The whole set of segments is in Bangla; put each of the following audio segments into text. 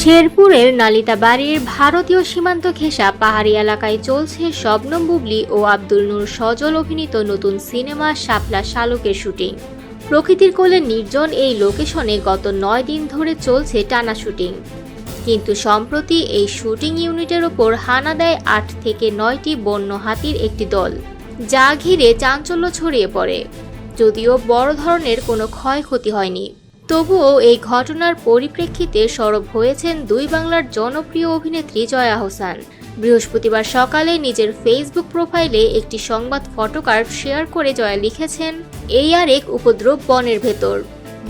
শেরপুরের নালিতাবাড়ির ভারতীয় সীমান্ত ঘেঁষা পাহাড়ি এলাকায় চলছে শবনম বুবলি ও আব্দুল নূর সজল অভিনীত নতুন সিনেমা শাপলা শালুকের শুটিং। প্রকৃতির কোলে নির্জন এই লোকেশনে গত নয় দিন ধরে চলছে টানা শুটিং। কিন্তু সম্প্রতি এই শুটিং ইউনিটের ওপর হানা দেয় আট থেকে নয়টি বন্য হাতির একটি দল, যা ঘিরে চাঞ্চল্য ছড়িয়ে পড়ে। যদিও বড় ধরনের কোনো ক্ষয়ক্ষতি হয়নি। তবুও এই ঘটনার পরিপ্রেক্ষিতে সরব হয়েছেন দুই বাংলার জনপ্রিয় অভিনেত্রী জয়া হোসেন। বৃহস্পতিবার সকালে নিজের ফেসবুক প্রোফাইলে একটি সংবাদ ফটোকার্ড শেয়ার করে জয়া লিখেছেন, এই আর এক উপদ্রব বনের ভেতর।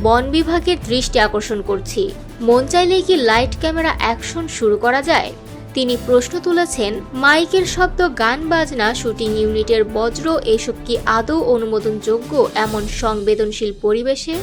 বন বিভাগের দৃষ্টি আকর্ষণ করছি। মন চাইলেই কি লাইট ক্যামেরা অ্যাকশন শুরু করা যায়? তিনি প্রশ্ন তুলেছেন, মাইকের শব্দ, গান, বাজনা, শুটিং ইউনিটের বজ্র, এসব কি আদৌ অনুমোদনযোগ্য এমন সংবেদনশীল পরিবেশে?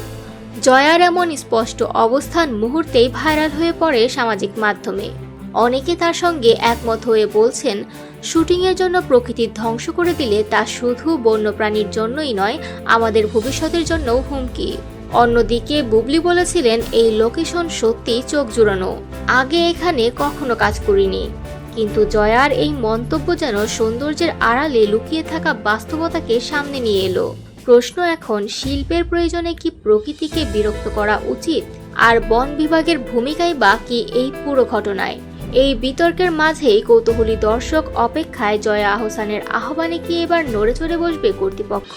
জয়ার এমন স্পষ্ট অবস্থান মুহূর্তেই ভাইরাল হয়ে পড়ে সামাজিক মাধ্যমে। অনেকে তার সঙ্গে একমত হয়ে বলছেন, শুটিংয়ের জন্য প্রকৃতির ধ্বংস করে দিলে তা শুধু বন্যপ্রাণীর জন্যই নয়, আমাদের ভবিষ্যতের জন্যও হুমকি। অন্যদিকে বুবলি বলেছিলেন, এই লোকেশন সত্যি চোখ জুড়ানো। আগে এখানে কখনো কাজ করিনি। কিন্তু জয়ার এই মন্তব্য যেন সৌন্দর্যের আড়ালে লুকিয়ে থাকা বাস্তবতাকে সামনে নিয়ে এলো। প্রশ্ন এখন, শিল্পের প্রয়োজনে কি প্রকৃতিকে বিরক্ত করা উচিত? আর বন বিভাগের ভূমিকাই বা কি এই পুরো ঘটনায়? এই বিতর্কের মাঝেই কৌতূহলী দর্শক অপেক্ষায় জয়া আহসানের আহ্বানে কি এবার নড়ে চড়ে বসবে কর্তৃপক্ষ?